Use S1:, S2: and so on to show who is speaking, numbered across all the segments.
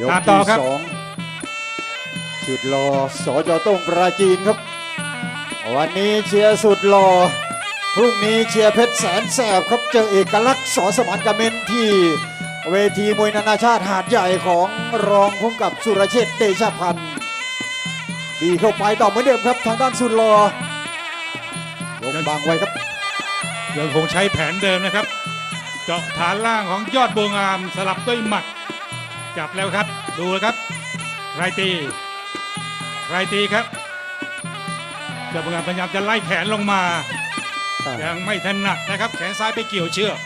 S1: ยก
S2: ตามต่อ
S1: ที่
S2: ครับ
S1: สองสุดรอสจต้งปราจีนครับ วันนี้เชียร์สุดรอพรุ่งนี้เชียร์เพชรแสนแสบครับเจอเอกลักษณ์สอสมานกาเมนที่เวทีมวยนานาชาติหาดใหญ่ของรองพุ่มกับสุรเชษฐ์เดชพันธ์ดีเข้าไปต่อเหมือนเดิมครับทางด้านสุดรอลงบางไว้ครับ
S2: ยังคงใช้แผนเดิมนะครับ เจาะฐานล่างของยอดบัวงามสลับด้วยหมัด จับแล้วครับ ดูนะครับใครตีใครตีครับยอดบัวงามพยายามจะไล่แขนลงมา ยังไม่ถนัดนะครับ แขนซ้ายไปเกี่ยวเชือก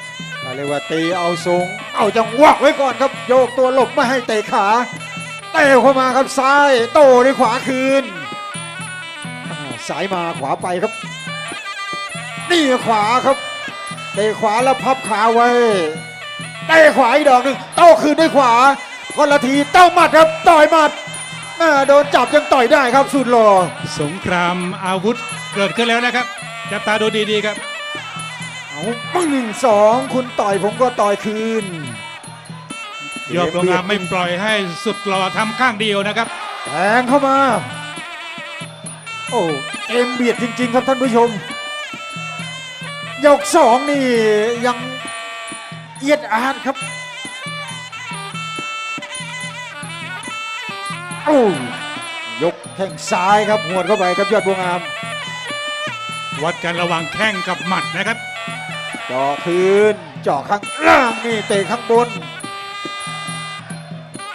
S1: เรียกว่าตีเอาสูง เอาจังหวะไว้ก่อนครับ โยกตัวหลบไม่ให้เตะขาเตะเข้ามาครับซ้าย โต้ด้วยขวาคืนอ่าสายมาขวาไปครับ นี่ขวาครับเตะขวาแล้วพับขาไว้เตะขวาอีกดอกหนึ่งโต้คืนด้วยขวา คนละทีเต้าหมัดครับต่อยหมัดอ่าโดนจับยังต่อยได้ครับสุดหล่อ
S2: สงครามอาวุธเกิดขึ้นแล้วนะครับ จับตาดูดีๆครับ
S1: เอามึงหนึ่งสองคุณต่อยผมก็ต่อยคืน
S2: ยอดบัวงามไม่ปล่อยให้สุดหล่อทำข้างเดียวนะครับ
S1: แทงเข้ามา โอ้เกมเบียดจริง ๆ ครับท่านผู้ชม ยกสองนี่ยังเอียดอาร์ตครับ โอ้ยกแข้งซ้ายครับหวดเข้าไปครับยอดบัวงาม
S2: วัดกันระหว่างแข้งกับหมัดนะครับ
S1: เจาะคืนเจาะข้างล่างนี่เตะข้างบน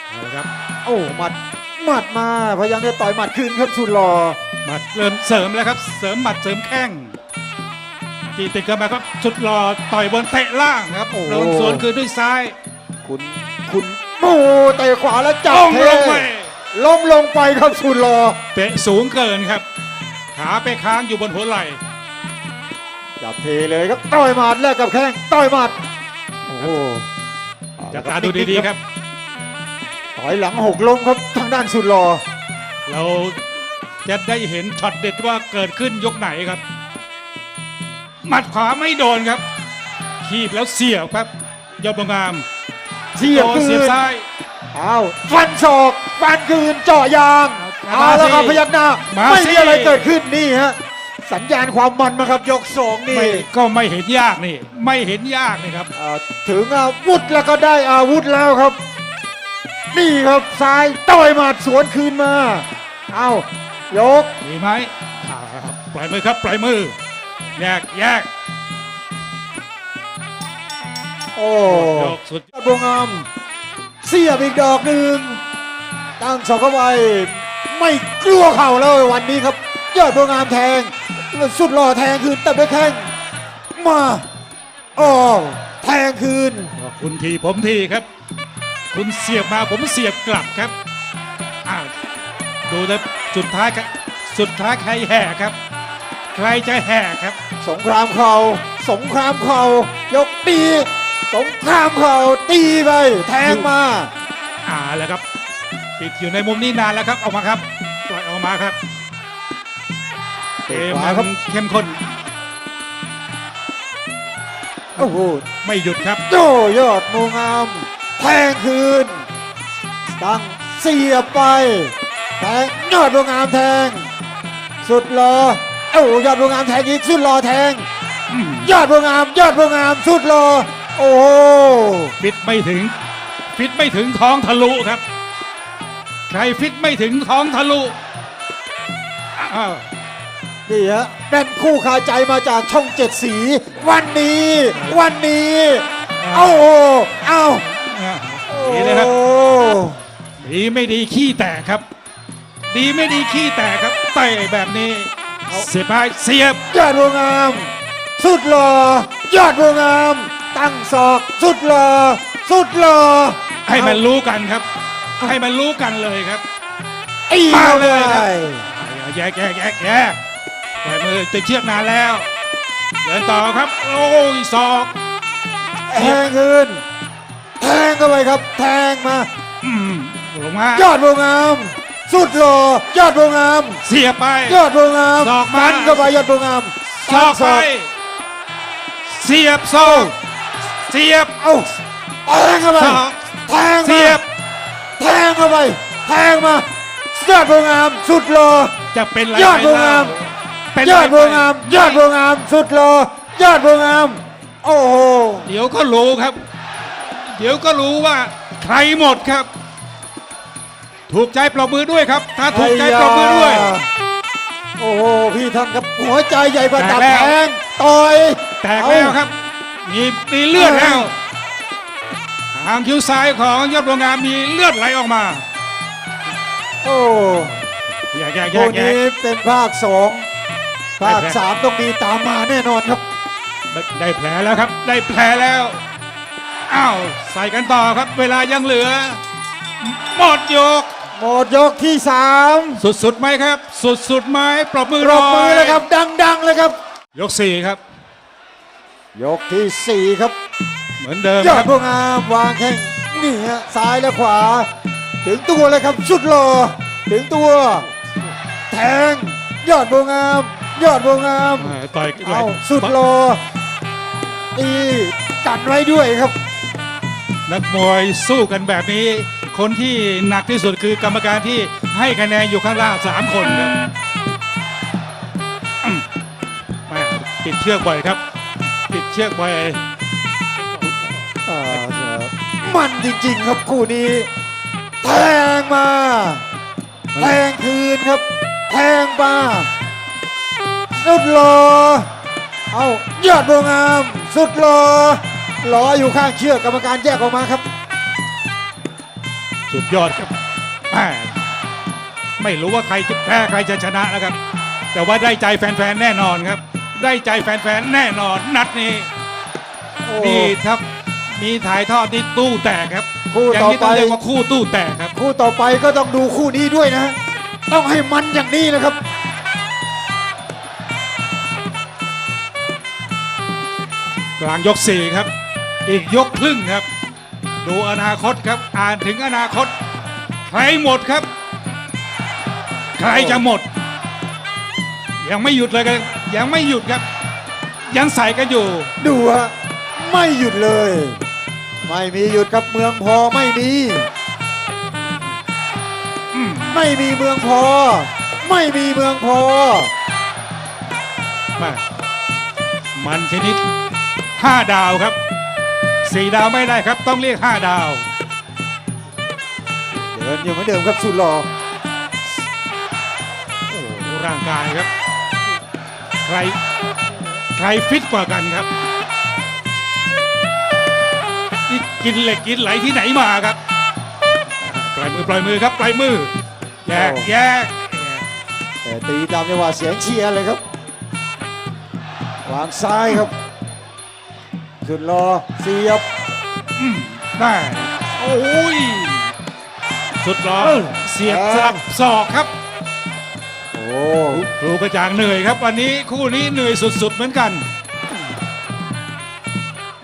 S2: เอาละครับ
S1: โอ้หมัดหมัดมาพยายามจะต่อยหมัดคืนครับสุดหล่อ
S2: หมัดเริ่มเสริมแล้วครับ เสริมหมัดเสริมแข้งตีติดกันมาครับสุดหล่อต่อยบนเตะล่างครับโดนสวนคืนด้วยซ้าย
S1: คุณคุณโอ้เตะขวาแล้วจับ
S2: ต้อง
S1: เท
S2: ลงไป
S1: ลงลงไปครับสุดหล่อ
S2: เตะสูงเกินครับ ขาไปค้างอยู่บนหัวไหล่
S1: จับเทเลยครับต่อยหมัดแลกกับแข้งต่อยหมัดโอ้โห
S2: จับตาดูดีๆครับ
S1: ต่อยหลังหกล้มครับทางด้านสุดหล่อ
S2: เราจะได้เห็นช็อตเด็ดว่าเกิดขึ้นยกไหนครับ หมัดขวาไม่โดนครับ ขีบแล้วเสียบครับ ยอดบวงาม
S1: เสียบ
S2: โดน
S1: คื
S2: เสียบ
S1: น
S2: ซ้าย
S1: เอาฟันศอก ฟันคืนเจาะยาง
S2: เอา
S1: เอาแล้วครับ
S2: มาสิ
S1: พยักหน้า
S2: มา
S1: ไม่
S2: สิ
S1: มีอะไรเกิดขึ้นนี่ฮะสัญญาณความมันมาครับยกสองนี่
S2: ไม่ก็ไม่เห็นยากนี่ ไม่เห็นยากนี่ครับ
S1: อ่าถึงอาวุธแล้วก็ได้อาวุธแล้วครับ นี่ครับซ้ายต่อยหมัดสวนคืนมา เอายก
S2: ดีไหมอ่าปล่อยมือครับปล่อยมือแยกแยก
S1: โอ้
S2: โยกสุด
S1: บวงามเสียบอีกดอกหนึ่ง ตั้งสองเข้าไปไม่กลัวเข่าเลยวันนี้ครับ ยอดบวงามแทง สุดหล่อแทงคืนแต่ไม่แทงมาอ๋อแทงคืน
S2: คุณทีผมทีครับ คุณเสียบมาผมเสียบกลับครับอ้าวดูแล้วสุดท้ายครับสุดท้ายใครแห่ครับ ใครจะแห่ครับ
S1: สงครามเข่าสงครามเข่ายกตี สงครามเข่าตีไปแทงมา
S2: อ่าแล้วครับ ติดอยู่ในมุมนี้นานแล้วครับออกมาครับปล่อยออกมาครับเกม
S1: ขวาครับ
S2: มันเข้มข้น
S1: โอ้โห
S2: ไม่หยุดครับ
S1: โยยอดมูงามแทงคืนตั้งเสียบไปแทงยอดมูงามแทง สุดรอเอ้ายอดมูงามแทงอีกสุดรอแทง
S2: อืม
S1: ยอดมูงาม ยอดมูงามสุดรอโอ้โห
S2: ฟิตไม่ถึง ฟิตไม่ถึงท้องทะลุครับ ใครฟิตไม่ถึงท้องทะลุอ้าว
S1: นี่ฮะแน่นคู่คาใจมาจากช่องเจ็ดสี วันนี้ วันนี้เอ้าเอ้า
S2: อ่าดีเลยครับ
S1: โอ้
S2: ดีไม่ดีขี้แตกครับ ดีไม่ดีขี้แตกครับเตะแบบนี้เสียบไปเสียบ
S1: ยอดบัวงาม สุดหล่อยอดบัวงาม ตั้งศอก สุดหล่อสุดหล่อ
S2: ให้มันรู้กันครับ ให้มันรู้กันเลยครับ
S1: อี
S2: มา
S1: มา
S2: เล
S1: เลยย
S2: ครับ แยกแยกแยกแยกปล่อยมือติดเชือกนานแล้ว เดินต่อครับ โอ้ยศอก
S1: แทงคืนแทงเข้าไปครับ แทงมา
S2: อืมลงมาย
S1: อดบัวงาม สุดหล่อยอดบัวงาม
S2: เสียบไป
S1: ยอดบัวงาม
S2: ศอกมา
S1: ฟันเข้าไปยอดบัวงาม
S2: ศอกไป เสียบศอกเสียบ
S1: เอ้าแทงเข้าไป
S2: ศอก
S1: แทงมา
S2: เสียบ
S1: แทงเข้าไป แทงมา ยอดบัวงามสุดโล
S2: จะเป็นไร
S1: ยอดบัวงาม
S2: เป็น
S1: ยอดบัวงาม ยอดบัวงาม สุดโลยอดบัวงาม โอ้โห
S2: เดี๋ยวก็รู้ครับ เดี๋ยวก็รู้ว่าใครหมดครับ ถูกใจปรบมือด้วยครับ ถ้าถูกใจปรบมือด้วย
S1: โอ้โห พี่ท่านครับหัวใจใหญ่ประจับ
S2: แตกแล้ว
S1: แทงต่อย
S2: แตกแล้วครับ มีมีเลือดแล้ว ทางคิ้วซ้ายของยอดบัวงามมีเลือดไหลออกมา
S1: โอ้
S2: แยกแยกแย
S1: คู่
S2: กแย
S1: นี้
S2: ก
S1: เป็นภาคสองภาค
S2: ได้แผล
S1: สามต้องมีตามมาแน่นอนครับ
S2: ได้แผลแล้วครับ ได้แผลแล้วอ้าวใส่กันต่อครับ เวลายังเหลือ หมดยก
S1: หมดยกที่สาม
S2: สุดๆไหมครับ สุดๆไหมปรบมือ
S1: ปรบมือ
S2: หน่
S1: เลยครับ ดังๆเลยครับ
S2: ยกสี่ครับ
S1: ยกที่สี่ครับ
S2: เหมือนเดิม
S1: ยอ
S2: ค
S1: ด
S2: รับ
S1: พวกงามวางแข้งนี่ฮะซ้ายและขวา ถึงตัวเลยครับสุดหล่อถึงตัว แทงยอดพวกงามยอดพวกงาม
S2: เออต่อย
S1: เอาสุดหล่อตีกันไว้ด้วยครับ
S2: นักมวยสู้กันแบบนี้ คนที่หนักที่สุดคือกรรมการที่ให้คะแนนอยู่ข้างล่างสามคนครับอืมแม่ติดเชือกบ่อยครับ ติดเชือกบ่อย
S1: อ่า มันจริง ๆ ครับคู่นี้ แทงมา แทงคืนครับ แทงมาสุดหล่อเอายอดบัวงาม สุดหล่อล้ออยู่ข้างเชือกกรรมการแยกออกมาครับ
S2: สุดยอดครับแม่ไม่รู้ว่าใครจะแพ้ใครจะชนะนะครับ แต่ว่าได้ใจแฟนๆแน่นอนครับ ได้ใจแฟนๆแน่นอนนัดนี้
S1: โอ้
S2: นี่ครับ มีถ่ายทอดที่ตู้แตกครับ
S1: คู่
S2: อย่าง
S1: ต่อ
S2: นี้
S1: ไป
S2: ต้องเรียกว่าคู่ตู้แตกครับ
S1: คู่ต่อไปก็ต้องดูคู่นี้ด้วยนะต้องให้มันอย่างนี้นะครับ
S2: กลางยกสี่ครับ อีกยกครึ่งครับ ดูอนาคตครับ อ่านถึงอนาคต ใครหมดครับ ใครจะหมด ยังไม่หยุดเลยครับยังไม่หยุดครับ ยังใส่กันอยู่
S1: ดูฮะไม่หยุดเลย ไม่มีหยุดครับเมืองพอไม่มี
S2: อืม
S1: ไม่มีเมืองพอ ไม่มีเมืองพอ
S2: มามันชนิด 5 ดาวครับ 4 ดาวไม่ได้ครับ ต้องเรียก 5 ดาว
S1: เดินอยู่เหมือนเดิมครับสุดหล่อ
S2: โอ้โหร่างกายครับ ใคร ใครฟิตกว่ากันครับ กินเหล็กกินไหลที่ไหนมาครับปล่อยมือปล่อยมือครับปล่อยมือแยกแยก
S1: แต่ตีตามจังหวะเสียงเชียร์เลยครับวางซ้ายครับสุดหล่อเสียบ
S2: อืมได้โอ้ยสุดร้อ
S1: เออ
S2: เสียบสลับศอกครับ
S1: โอ้
S2: ครูกระจ่างเหนื่อยครับ วันนี้คู่นี้เหนื่อยสุดๆเหมือนกัน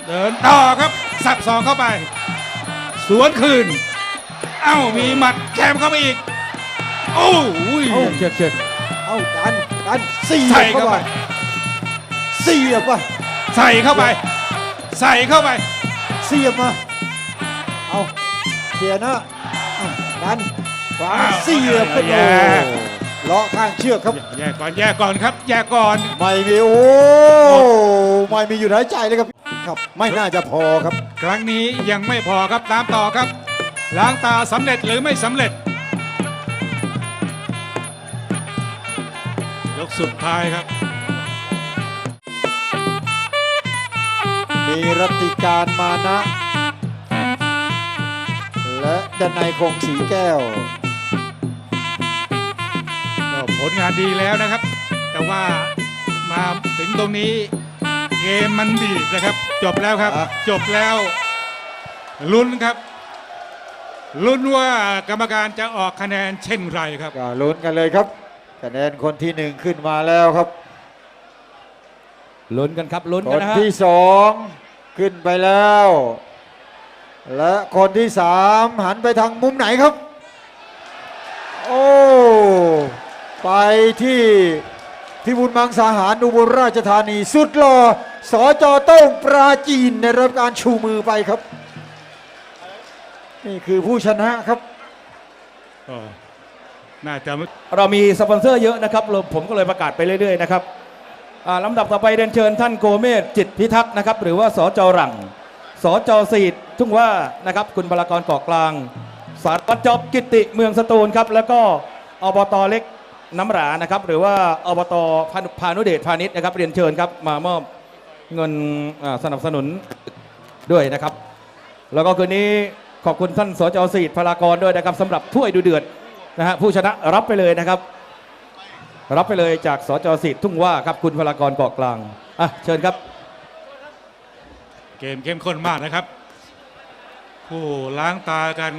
S2: เดินต่อครับ สับสองเข้าไป สวนคืน เอ้ามีหมัดแคมเข้าไปอีก โอ้ย
S1: เอาเช็ดเช็ดเอาดันดันเสีย
S2: ใส่
S1: บ
S2: เข้า
S1: เข้า
S2: ไป
S1: ไปเสียบไป
S2: ใส่เข้าไป ใส่เข้าไป
S1: เสียบมาเอาเขียนะเอาดันขวา
S2: อ้าว
S1: เสียบไป
S2: แย่
S1: โอ้ เลาะข้างเชือกครับ
S2: แยกก่อนแยกก่อนครับ แยกก่อน
S1: ไม่มีโอ้ไม่มีอยู่หายใจเลยครับครับ ไม่น่าจะพอครับ
S2: ครั้งนี้ยังไม่พอครับตามต่อครับ ล้างตาสำเร็จหรือไม่สำเร็จ ยกสุดท้ายครับ
S1: มีรัตติการมานะ และดนัยคงสีแก้ว
S2: ก็ ผลงานดีแล้วนะครับ แต่ว่ามาถึงตรงนี้เกมมันบีบนะครับ จบแล้วครับ
S1: อะ
S2: จบแล้วลุ้นครับลุ้นว่ากรรมการจะออกคะแนนเช่นไรครับ
S1: ก็ลุ้นกันเลยครับ คะแนนคนที่หนึ่งขึ้นมาแล้วครับ
S3: ลุ้นกันครับลุ้น
S1: ค
S3: กัน
S1: น
S3: นะฮะ
S1: ที่สองขึ้นไปแล้ว และคนที่สามหันไปทางมุมไหนครับ โอ้ ไปที่พิบูลมังสาหารอุบลราชธานี สุดหล่อสอจอโต้งปราจีนในรับการชูมือไปครับ นี่คือผู้ชนะครับ
S2: ก็น่าจะไม่
S3: เรามีสปอนเซอร์เยอะนะครับเราผมก็เลยประกาศไปเรื่อยๆนะครับอ่าลำดับต่อไปเรียนเชิญท่านโกเมศจิตพิทักษ์นะครับ หรือว่าสจหลังสจสีดทุ่งว่านะครับ คุณพลากรเกาะกลาง สารวัตรจอบกิติเมืองสตูลครับ แล้วก็อบตเล็ก น้ำหรานะครับหรือว่าอบตพานุเดชพาณิชย์นะครับเรียนเชิญครับมามอบเงินสนับสนุนด้วยนะครับ แล้วก็คืนนี้ขอบคุณท่านสจสีดพลากรด้วยนะครับสำหรับถ้วยดูเดือดนะฮะผู้ชนะรับไปเลยนะครับ รับไปเลยจากสจสิทธิ์ทุ่งว่าครับคุณพลากรเกาะกลางอะเชิญครับ
S2: เกมเข้มข้นมากนะครับ ผู้ล้างตากัน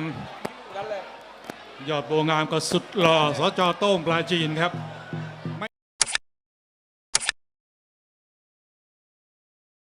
S2: ยอดโบงามก็สุดหล่อสจโต้งปลาจีนครับ